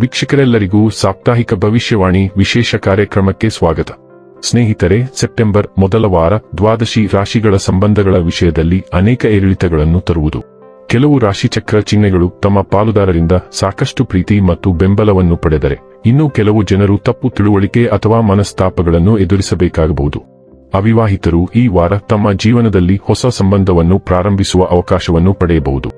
ವೀಕ್ಷಕರೆಲ್ಲರಿಗೂ ಸಾಪ್ತಾಹಿಕ ಭವಿಷ್ಯವಾಣಿ ವಿಶೇಷ ಕಾರ್ಯಕ್ರಮಕ್ಕೆ ಸ್ವಾಗತ. ಸ್ನೇಹಿತರೆ, ಸೆಪ್ಟೆಂಬರ್ ಮೊದಲ ವಾರ ದ್ವಾದಶಿ ರಾಶಿಗಳ ಸಂಬಂಧಗಳ ವಿಷಯದಲ್ಲಿ ಅನೇಕ ಏರಿಳಿತಗಳನ್ನು ತರುವುದು. ಕೆಲವು ರಾಶಿಚಕ್ರ ಚಿಹ್ನೆಗಳು ತಮ್ಮ ಪಾಲುದಾರರಿಂದ ಸಾಕಷ್ಟು ಪ್ರೀತಿ ಮತ್ತು ಬೆಂಬಲವನ್ನು ಪಡೆದರೆ, ಇನ್ನೂ ಕೆಲವು ಜನರು ತಪ್ಪು ತಿಳುವಳಿಕೆ ಅಥವಾ ಮನಸ್ತಾಪಗಳನ್ನು ಎದುರಿಸಬೇಕಾಗಬಹುದು. ಅವಿವಾಹಿತರು ಈ ವಾರ ತಮ್ಮ ಜೀವನದಲ್ಲಿ ಹೊಸ ಸಂಬಂಧವನ್ನು ಪ್ರಾರಂಭಿಸುವ ಅವಕಾಶವನ್ನು ಪಡೆಯಬಹುದು.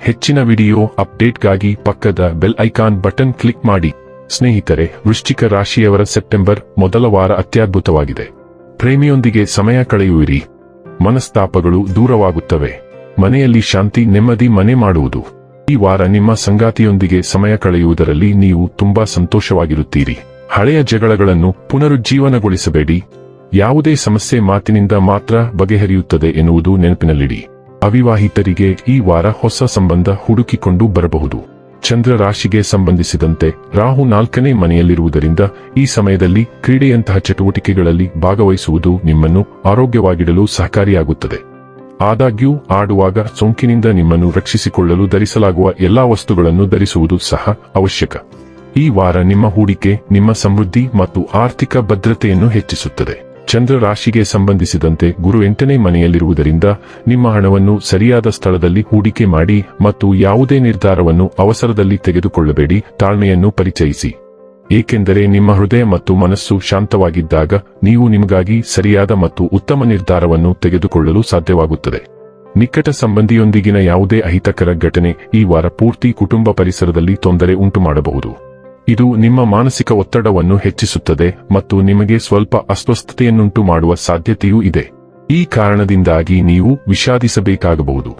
ಹೆಚ್ಚಿನ ವಿಡಿಯೋ ಅಪ್ಡೇಟ್ಗಾಗಿ ಪಕ್ಕದ ಬೆಲ್ ಐಕಾನ್ ಬಟನ್ ಕ್ಲಿಕ್ ಮಾಡಿ. ಸ್ನೇಹಿತರೆ, ವೃಶ್ಚಿಕ ರಾಶಿಯವರ ಸೆಪ್ಟೆಂಬರ್ ಮೊದಲ ವಾರ ಅತ್ಯದ್ಭುತವಾಗಿದೆ. ಪ್ರೇಮಿಯೊಂದಿಗೆ ಸಮಯ ಕಳೆಯುವಿರಿ. ಮನಸ್ತಾಪಗಳು ದೂರವಾಗುತ್ತವೆ. ಮನೆಯಲ್ಲಿ ಶಾಂತಿ, ನೆಮ್ಮದಿ ಮನೆ ಮಾಡುವುದು. ಈ ವಾರ ನಿಮ್ಮ ಸಂಗಾತಿಯೊಂದಿಗೆ ಸಮಯ ಕಳೆಯುವುದರಲ್ಲಿ ನೀವು ತುಂಬಾ ಸಂತೋಷವಾಗಿರುತ್ತೀರಿ. ಹಳೆಯ ಜಗಳಗಳನ್ನು ಪುನರುಜ್ಜೀವನಗೊಳಿಸಬೇಡಿ. ಯಾವುದೇ ಸಮಸ್ಯೆ ಮಾತಿನಿಂದ ಮಾತ್ರ ಬಗೆಹರಿಯುತ್ತದೆ ಎನ್ನುವುದು ನೆನಪಿನಲ್ಲಿಡಿ. ಅವಿವಾಹಿತರಿಗೆ ಈ ವಾರ ಹೊಸ ಸಂಬಂಧ ಹುಡುಕಿಕೊಂಡು ಬರಬಹುದು. ಚಂದ್ರ ರಾಶಿಗೆ ಸಂಬಂಧಿಸಿದಂತೆ ರಾಹು ನಾಲ್ಕನೇ ಮನೆಯಲ್ಲಿರುವುದರಿಂದ ಈ ಸಮಯದಲ್ಲಿ ಕ್ರೀಡೆಯಂತಹ ಚಟುವಟಿಕೆಗಳಲ್ಲಿ ಭಾಗವಹಿಸುವುದು ನಿಮ್ಮನ್ನು ಆರೋಗ್ಯವಾಗಿಡಲು ಸಹಕಾರಿಯಾಗುತ್ತದೆ. ಆದಾಗ್ಯೂ, ಆಡುವಾಗ ಸೋಂಕಿನಿಂದ ನಿಮ್ಮನ್ನು ರಕ್ಷಿಸಿಕೊಳ್ಳಲು ಧರಿಸಲಾಗುವ ಎಲ್ಲಾ ವಸ್ತುಗಳನ್ನು ಧರಿಸುವುದು ಸಹ ಅವಶ್ಯಕ. ಈ ವಾರ ನಿಮ್ಮ ಹೂಡಿಕೆ, ನಿಮ್ಮ ಸಮೃದ್ಧಿ ಮತ್ತು ಆರ್ಥಿಕ ಭದ್ರತೆಯನ್ನು ಹೆಚ್ಚಿಸುತ್ತದೆ. ಚಂದ್ರ ರಾಶಿಗೆ ಸಂಬಂಧಿಸಿದಂತೆ ಗುರು ಎಂಟನೇ ಮನೆಯಲ್ಲಿರುವುದರಿಂದ ನಿಮ್ಮ ಹಣವನ್ನು ಸರಿಯಾದ ಸ್ಥಳದಲ್ಲಿ ಹೂಡಿಕೆ ಮಾಡಿ ಮತ್ತು ಯಾವುದೇ ನಿರ್ಧಾರವನ್ನು ಅವಸರದಲ್ಲಿ ತೆಗೆದುಕೊಳ್ಳಬೇಡಿ, ತಾಳ್ಮೆಯನ್ನು ಪರಿಚಯಿಸಿ. ಏಕೆಂದರೆ ನಿಮ್ಮ ಹೃದಯ ಮತ್ತು ಮನಸ್ಸು ಶಾಂತವಾಗಿದ್ದಾಗ ನೀವು ನಿಮಗಾಗಿ ಸರಿಯಾದ ಮತ್ತು ಉತ್ತಮ ನಿರ್ಧಾರವನ್ನು ತೆಗೆದುಕೊಳ್ಳಲು ಸಾಧ್ಯವಾಗುತ್ತದೆ. ನಿಕಟ ಸಂಬಂಧಿಯೊಂದಿಗಿನ ಯಾವುದೇ ಅಹಿತಕರ ಘಟನೆ ಈ ವಾರ ಪೂರ್ತಿ ಕುಟುಂಬ ಪರಿಸರದಲ್ಲಿ ತೊಂದರೆ ಉಂಟುಮಾಡಬಹುದು. ಇದು ನಿಮ್ಮ ಮಾನಸಿಕ ಒತ್ತಡವನ್ನು ಹೆಚ್ಚಿಸುತ್ತದೆ ಮತ್ತು ನಿಮಗೆ ಸ್ವಲ್ಪ ಅಸ್ವಸ್ಥತೆಯನ್ನುಂಟು ಮಾಡುವ ಸಾಧ್ಯತೆಯೂ ಇದೆ. ಈ ಕಾರಣದಿಂದಾಗಿ ನೀವು ವಿಷಾದಿಸಬೇಕಾಗಬಹುದು.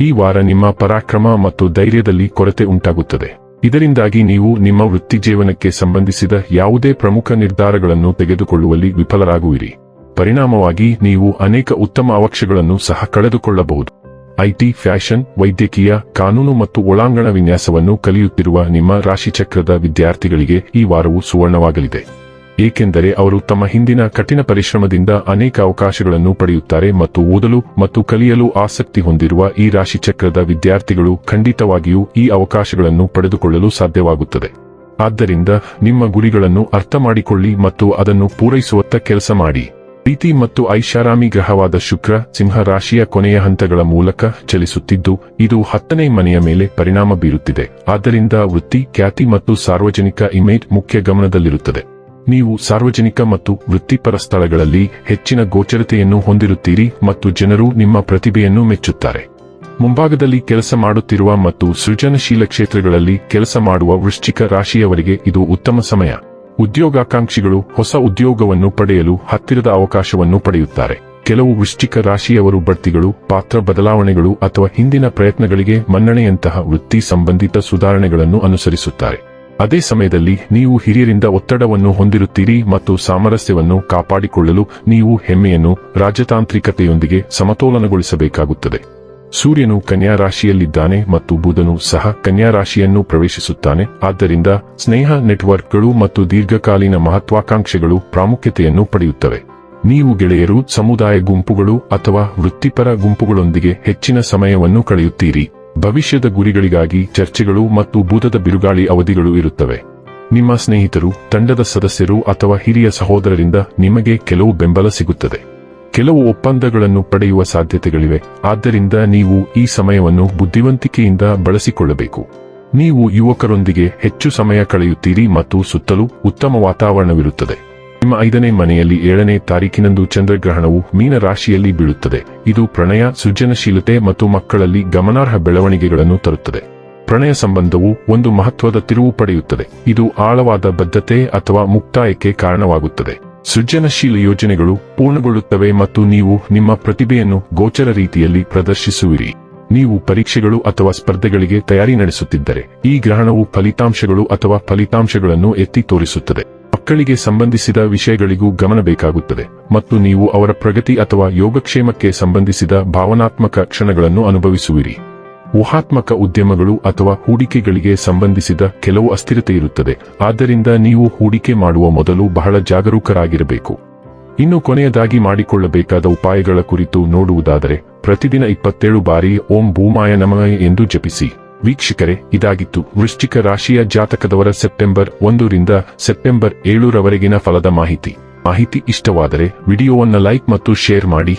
ಈ ವಾರ ನಿಮ್ಮ ಪರಾಕ್ರಮ ಮತ್ತು ಧೈರ್ಯದಲ್ಲಿ ಕೊರತೆ ಉಂಟಾಗುತ್ತದೆ. ಇದರಿಂದಾಗಿ ನೀವು ನಿಮ್ಮ ವೃತ್ತಿಜೀವನಕ್ಕೆ ಸಂಬಂಧಿಸಿದ ಯಾವುದೇ ಪ್ರಮುಖ ನಿರ್ಧಾರಗಳನ್ನು ತೆಗೆದುಕೊಳ್ಳುವಲ್ಲಿ ವಿಫಲರಾಗುವಿರಿ. ಪರಿಣಾಮವಾಗಿ ನೀವು ಅನೇಕ ಉತ್ತಮ ಅವಕಾಶಗಳನ್ನು ಸಹ ಕಳೆದುಕೊಳ್ಳಬಹುದು. ಐಟಿ, ಫ್ಯಾಷನ್, ವೈದ್ಯಕೀಯ, ಕಾನೂನು ಮತ್ತು ಒಳಾಂಗಣ ವಿನ್ಯಾಸವನ್ನು ಕಲಿಯುತ್ತಿರುವ ನಿಮ್ಮ ರಾಶಿಚಕ್ರದ ವಿದ್ಯಾರ್ಥಿಗಳಿಗೆ ಈ ವಾರವು ಸುವರ್ಣವಾಗಲಿದೆ. ಏಕೆಂದರೆ ಅವರು ತಮ್ಮ ಹಿಂದಿನ ಕಠಿಣ ಪರಿಶ್ರಮದಿಂದ ಅನೇಕ ಅವಕಾಶಗಳನ್ನು ಪಡೆಯುತ್ತಾರೆ ಮತ್ತು ಓದಲು ಮತ್ತು ಕಲಿಯಲು ಆಸಕ್ತಿ ಹೊಂದಿರುವ ಈ ರಾಶಿಚಕ್ರದ ವಿದ್ಯಾರ್ಥಿಗಳು ಖಂಡಿತವಾಗಿಯೂ ಈ ಅವಕಾಶಗಳನ್ನು ಪಡೆದುಕೊಳ್ಳಲು ಸಾಧ್ಯವಾಗುತ್ತದೆ. ಆದ್ದರಿಂದ ನಿಮ್ಮ ಗುರಿಗಳನ್ನು ಅರ್ಥ ಮಾಡಿಕೊಳ್ಳಿ ಮತ್ತು ಅದನ್ನು ಪೂರೈಸುವತ್ತ ಕೆಲಸ ಮಾಡಿ. ಪ್ರೀತಿ ಮತ್ತು ಐಷಾರಾಮಿ ಗ್ರಹವಾದ ಶುಕ್ರ, ಸಿಂಹ ರಾಶಿಯ ಕೊನೆಯ ಹಂತಗಳ ಮೂಲಕ ಚಲಿಸುತ್ತಿದ್ದು, ಇದು ಹತ್ತನೇ ಮನೆಯ ಮೇಲೆ ಪರಿಣಾಮ ಬೀರುತ್ತಿದೆ. ಆದ್ದರಿಂದ ವೃತ್ತಿ, ಖ್ಯಾತಿ ಮತ್ತು ಸಾರ್ವಜನಿಕ ಇಮೇಜ್ ಮುಖ್ಯ ಗಮನದಲ್ಲಿರುತ್ತದೆ. ನೀವು ಸಾರ್ವಜನಿಕ ಮತ್ತು ವೃತ್ತಿಪರ ಸ್ಥಳಗಳಲ್ಲಿ ಹೆಚ್ಚಿನ ಗೋಚರತೆಯನ್ನು ಹೊಂದಿರುತ್ತೀರಿ ಮತ್ತು ಜನರು ನಿಮ್ಮ ಪ್ರತಿಭೆಯನ್ನು ಮೆಚ್ಚುತ್ತಾರೆ. ಮುಂಭಾಗದಲ್ಲಿ ಕೆಲಸ ಮಾಡುತ್ತಿರುವ ಮತ್ತು ಸೃಜನಶೀಲ ಕ್ಷೇತ್ರಗಳಲ್ಲಿ ಕೆಲಸ ಮಾಡುವ ವೃಶ್ಚಿಕ ರಾಶಿಯವರಿಗೆ ಇದು ಉತ್ತಮ ಸಮಯ. ಉದ್ಯೋಗಾಕಾಂಕ್ಷಿಗಳು ಹೊಸ ಉದ್ಯೋಗವನ್ನು ಪಡೆಯಲು ಹತ್ತಿರದ ಅವಕಾಶವನ್ನು ಪಡೆಯುತ್ತಾರೆ. ಕೆಲವು ವೃಶ್ಚಿಕ ರಾಶಿಯವರು ಬಡ್ತಿಗಳು, ಪಾತ್ರ ಬದಲಾವಣೆಗಳು ಅಥವಾ ಹಿಂದಿನ ಪ್ರಯತ್ನಗಳಿಗೆ ಮನ್ನಣೆಯಂತಹ ವೃತ್ತಿ ಸಂಬಂಧಿತ ಸುಧಾರಣೆಗಳನ್ನು ಅನುಸರಿಸುತ್ತಾರೆ. ಅದೇ ಸಮಯದಲ್ಲಿ ನೀವು ಹಿರಿಯರಿಂದ ಒತ್ತಡವನ್ನು ಹೊಂದಿರುತ್ತೀರಿ ಮತ್ತು ಸಾಮರಸ್ಯವನ್ನು ಕಾಪಾಡಿಕೊಳ್ಳಲು ನೀವು ಹೆಮ್ಮೆಯನ್ನು ರಾಜತಾಂತ್ರಿಕತೆಯೊಂದಿಗೆ ಸಮತೋಲನಗೊಳಿಸಬೇಕಾಗುತ್ತದೆ. ಸೂರ್ಯನು ಕನ್ಯಾ ರಾಶಿಯಲ್ಲಿದ್ದಾನೆ ಮತ್ತು ಬುಧನು ಸಹ ಕನ್ಯಾ ರಾಶಿಯನ್ನು ಪ್ರವೇಶಿಸುತ್ತಾನೆ. ಆದ್ದರಿಂದ ಸ್ನೇಹ ನೆಟ್ವರ್ಕ್ಗಳು ಮತ್ತು ದೀರ್ಘಕಾಲೀನ ಮಹತ್ವಾಕಾಂಕ್ಷೆಗಳು ಪ್ರಾಮುಖ್ಯತೆಯನ್ನು ಪಡೆಯುತ್ತವೆ. ನೀವು ಗೆಳೆಯರು, ಸಮುದಾಯ ಗುಂಪುಗಳು ಅಥವಾ ವೃತ್ತಿಪರ ಗುಂಪುಗಳೊಂದಿಗೆ ಹೆಚ್ಚಿನ ಸಮಯವನ್ನು ಕಳೆಯುತ್ತೀರಿ. ಭವಿಷ್ಯದ ಗುರಿಗಳಿಗಾಗಿ ಚರ್ಚೆಗಳು ಮತ್ತು ಬುಧದ ಬಿರುಗಾಳಿ ಅವಧಿಗಳು ಇರುತ್ತವೆ. ನಿಮ್ಮ ಸ್ನೇಹಿತರು, ತಂಡದ ಸದಸ್ಯರು ಅಥವಾ ಹಿರಿಯ ಸಹೋದರರಿಂದ ನಿಮಗೆ ಕೆಲವು ಬೆಂಬಲ ಸಿಗುತ್ತದೆ. ಕೆಲವು ಒಪ್ಪಂದಗಳನ್ನು ಪಡೆಯುವ ಸಾಧ್ಯತೆಗಳಿವೆ. ಆದ್ದರಿಂದ ನೀವು ಈ ಸಮಯವನ್ನು ಬುದ್ಧಿವಂತಿಕೆಯಿಂದ ಬಳಸಿಕೊಳ್ಳಬೇಕು. ನೀವು ಯುವಕರೊಂದಿಗೆ ಹೆಚ್ಚು ಸಮಯ ಕಳೆಯುತ್ತೀರಿ ಮತ್ತು ಸುತ್ತಲೂ ಉತ್ತಮ ವಾತಾವರಣವಿರುತ್ತದೆ. ನಿಮ್ಮ ಐದನೇ ಮನೆಯಲ್ಲಿ ಏಳನೇ ತಾರೀಕಿನಂದು ಚಂದ್ರಗ್ರಹಣವು ಮೀನ ರಾಶಿಯಲ್ಲಿ ಬೀಳುತ್ತದೆ. ಇದು ಪ್ರಣಯ, ಸೃಜನಶೀಲತೆ ಮತ್ತು ಮಕ್ಕಳಲ್ಲಿ ಗಮನಾರ್ಹ ಬೆಳವಣಿಗೆಗಳನ್ನು ತರುತ್ತದೆ. ಪ್ರಣಯ ಸಂಬಂಧವು ಒಂದು ಮಹತ್ವದ ತಿರುವು ಪಡೆಯುತ್ತದೆ. ಇದು ಆಳವಾದ ಬದ್ಧತೆ ಅಥವಾ ಮುಕ್ತಾಯಕ್ಕೆ ಕಾರಣವಾಗುತ್ತದೆ. ಸೃಜನಶೀಲ ಯೋಜನೆಗಳು ಪೂರ್ಣಗೊಳ್ಳುತ್ತವೆ ಮತ್ತು ನೀವು ನಿಮ್ಮ ಪ್ರತಿಭೆಯನ್ನು ಗೋಚರ ರೀತಿಯಲ್ಲಿ ಪ್ರದರ್ಶಿಸುವಿರಿ. ನೀವು ಪರೀಕ್ಷೆಗಳು ಅಥವಾ ಸ್ಪರ್ಧೆಗಳಿಗೆ ತಯಾರಿ ನಡೆಸುತ್ತಿದ್ದರೆ, ಈ ಗ್ರಹಣವು ಫಲಿತಾಂಶಗಳು ಅಥವಾ ಫಲಿತಾಂಶಗಳನ್ನು ಎತ್ತಿ ತೋರಿಸುತ್ತದೆ. ಮಕ್ಕಳಿಗೆ ಸಂಬಂಧಿಸಿದ ವಿಷಯಗಳಿಗೂ ಗಮನ ಬೇಕಾಗುತ್ತದೆ ಮತ್ತು ನೀವು ಅವರ ಪ್ರಗತಿ ಅಥವಾ ಯೋಗಕ್ಷೇಮಕ್ಕೆ ಸಂಬಂಧಿಸಿದ ಭಾವನಾತ್ಮಕ ಕ್ಷಣಗಳನ್ನು ಅನುಭವಿಸುವಿರಿ. ಊಹಾತ್ಮಕ ಉದ್ಯಮಗಳು ಅಥವಾ ಹೂಡಿಕೆಗಳಿಗೆ ಸಂಬಂಧಿಸಿದ ಕೆಲವು ಅಸ್ಥಿರತೆ ಇರುತ್ತದೆ. ಆದ್ದರಿಂದ ನೀವು ಹೂಡಿಕೆ ಮಾಡುವ ಮೊದಲು ಬಹಳ ಜಾಗರೂಕರಾಗಿರಬೇಕು. ಇನ್ನು ಕೊನೆಯದಾಗಿ ಮಾಡಿಕೊಳ್ಳಬೇಕಾದ ಉಪಾಯಗಳ ಕುರಿತು ನೋಡುವುದಾದರೆ, ಪ್ರತಿದಿನ ಇಪ್ಪತ್ತೇಳು ಬಾರಿ ಓಂ ಭೂಮಾಯ ನಮಃ ಎಂದು ಜಪಿಸಿ. ವೀಕ್ಷಕರೇ, ಇದಾಗಿತ್ತು. ವೃಶ್ಚಿಕ ರಾಶಿಯ ಜಾತಕದವರ ಸೆಪ್ಟೆಂಬರ್ ಒಂದರಿಂದ ಸೆಪ್ಟೆಂಬರ್ ಏಳರವರೆಗಿನ ಫಲದ ಮಾಹಿತಿ. ಮಾಹಿತಿ ಇಷ್ಟವಾದರೆ ವಿಡಿಯೋವನ್ನು ಲೈಕ್ ಮತ್ತು ಶೇರ್ ಮಾಡಿ.